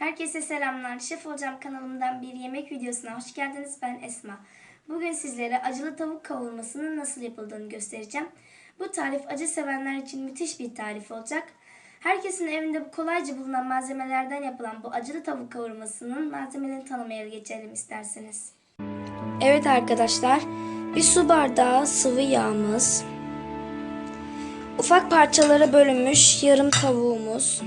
Herkese selamlar. Şef Hocam kanalımdan bir yemek videosuna hoş geldiniz. Ben Esma. Bugün sizlere acılı tavuk kavurmasının nasıl yapıldığını göstereceğim. Bu tarif acı sevenler için müthiş bir tarif olacak. Herkesin evinde kolayca bulunan malzemelerden yapılan bu acılı tavuk kavurmasının malzemelerini tanımaya geçelim isterseniz. Evet arkadaşlar, bir su bardağı sıvı yağımız, ufak parçalara bölünmüş yarım tavuğumuz,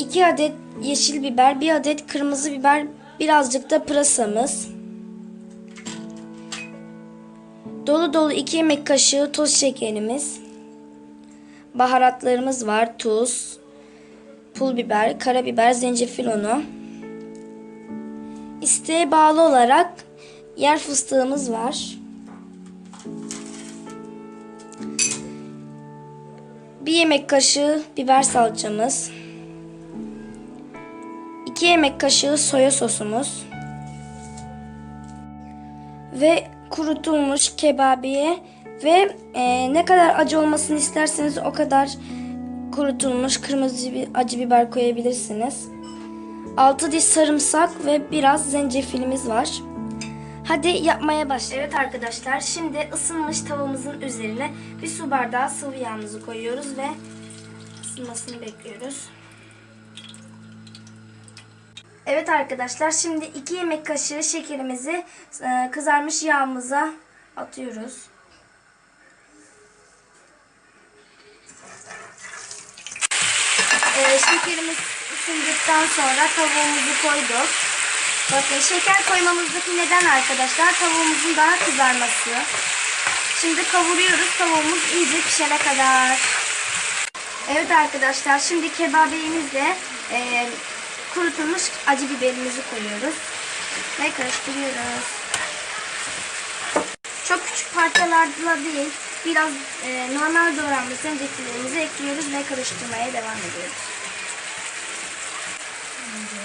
2 adet yeşil biber, 1 adet kırmızı biber, birazcık da pırasamız. Dolu dolu 2 yemek kaşığı toz şekerimiz. Baharatlarımız var. Tuz, pul biber, karabiber, zencefil unu. İsteğe bağlı olarak yer fıstığımız var. Bir yemek kaşığı biber salçamız. 2 yemek kaşığı soya sosumuz ve kurutulmuş kebabiye ve e, ne kadar acı olmasını isterseniz o kadar kurutulmuş kırmızı bir acı biber koyabilirsiniz. 6 diş sarımsak ve biraz zencefilimiz var. Hadi yapmaya başlayalım. Evet arkadaşlar şimdi ısınmış tavamızın üzerine bir su bardağı sıvı yağımızı koyuyoruz ve ısınmasını bekliyoruz. Evet arkadaşlar şimdi 2 yemek kaşığı şekerimizi e, kızarmış yağımıza atıyoruz. E, şekerimiz ısındıktan sonra tavuğumuzu koyduk. Bakın şeker koymamızdaki neden arkadaşlar tavuğumuzun daha kızarması. Şimdi kavuruyoruz tavuğumuz iyice pişene kadar. Evet arkadaşlar şimdi kebabimizle e, kurutulmuş acı biberimizi koyuyoruz. Ve karıştırıyoruz. Çok küçük parçalarla değil, biraz e, normal doğranmış zencefillerimizi ekliyoruz ve karıştırmaya devam ediyoruz.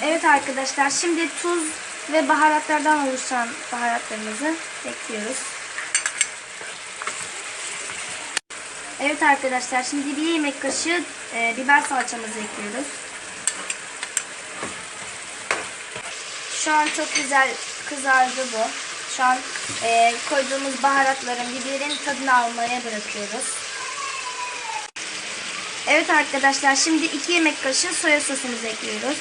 Evet arkadaşlar, şimdi tuz ve baharatlardan oluşan baharatlarımızı ekliyoruz. Evet arkadaşlar, şimdi bir yemek kaşığı e, biber salçamızı ekliyoruz. Şu an çok güzel kızardı bu. Şu an e, koyduğumuz baharatların biberin tadını almaya bırakıyoruz. Evet arkadaşlar şimdi 2 yemek kaşığı soya sosumuzu ekliyoruz.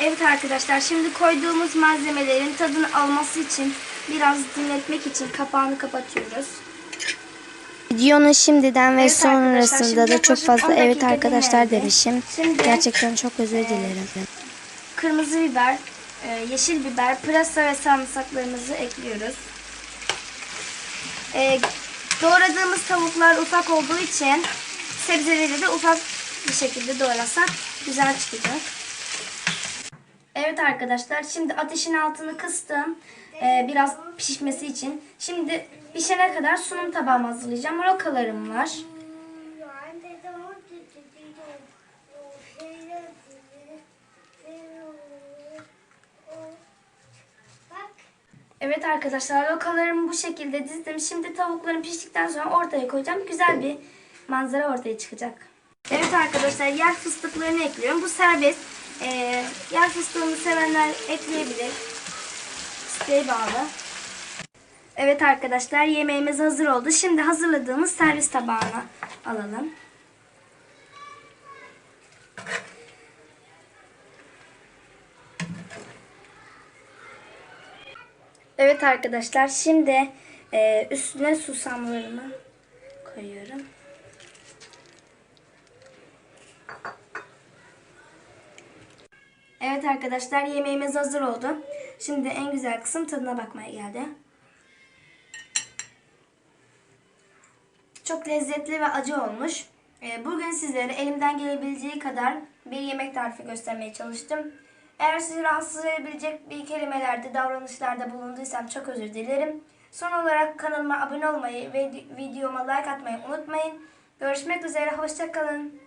Evet arkadaşlar şimdi koyduğumuz malzemelerin tadını alması için biraz dinletmek için kapağını kapatıyoruz. Videonun şimdiden ve Evet sonrasında da çok fazla 10 evet arkadaşlar demişim. Şimdi- Gerçekten çok özür dilerim. Kırmızı biber, e, yeşil biber, pırasa ve sarımsaklarımızı ekliyoruz. E, doğradığımız tavuklar ufak olduğu için sebzeleri de ufak bir şekilde doğrasak güzel çıkacak. Evet arkadaşlar şimdi ateşin altını kıstım. E, biraz pişmesi için. Şimdi pişene kadar sunum tabağımı hazırlayacağım. Rokalarım var. Evet arkadaşlar rokalarımı bu şekilde dizdim. Şimdi tavuklarım piştikten sonra ortaya koyacağım. Güzel bir manzara ortaya çıkacak. Evet arkadaşlar yer fıstıklarını ekliyorum. Bu serbest. Ee, yer fıstığını sevenler ekleyebilir. İsteğe bağlı. Evet arkadaşlar yemeğimiz hazır oldu. Şimdi hazırladığımız servis tabağına alalım. Evet arkadaşlar şimdi e, üstüne susamlarımı koyuyorum. Evet arkadaşlar yemeğimiz hazır oldu. Şimdi en güzel kısım tadına bakmaya geldi. Çok lezzetli ve acı olmuş. E, Bugün sizlere elimden gelebileceği kadar bir yemek tarifi göstermeye çalıştım. Eğer sizi rahatsız edebilecek bir kelimelerde, davranışlarda bulunduysam çok özür dilerim. Son olarak kanalıma abone olmayı ve videoma like atmayı unutmayın. Görüşmek üzere, hoşçakalın.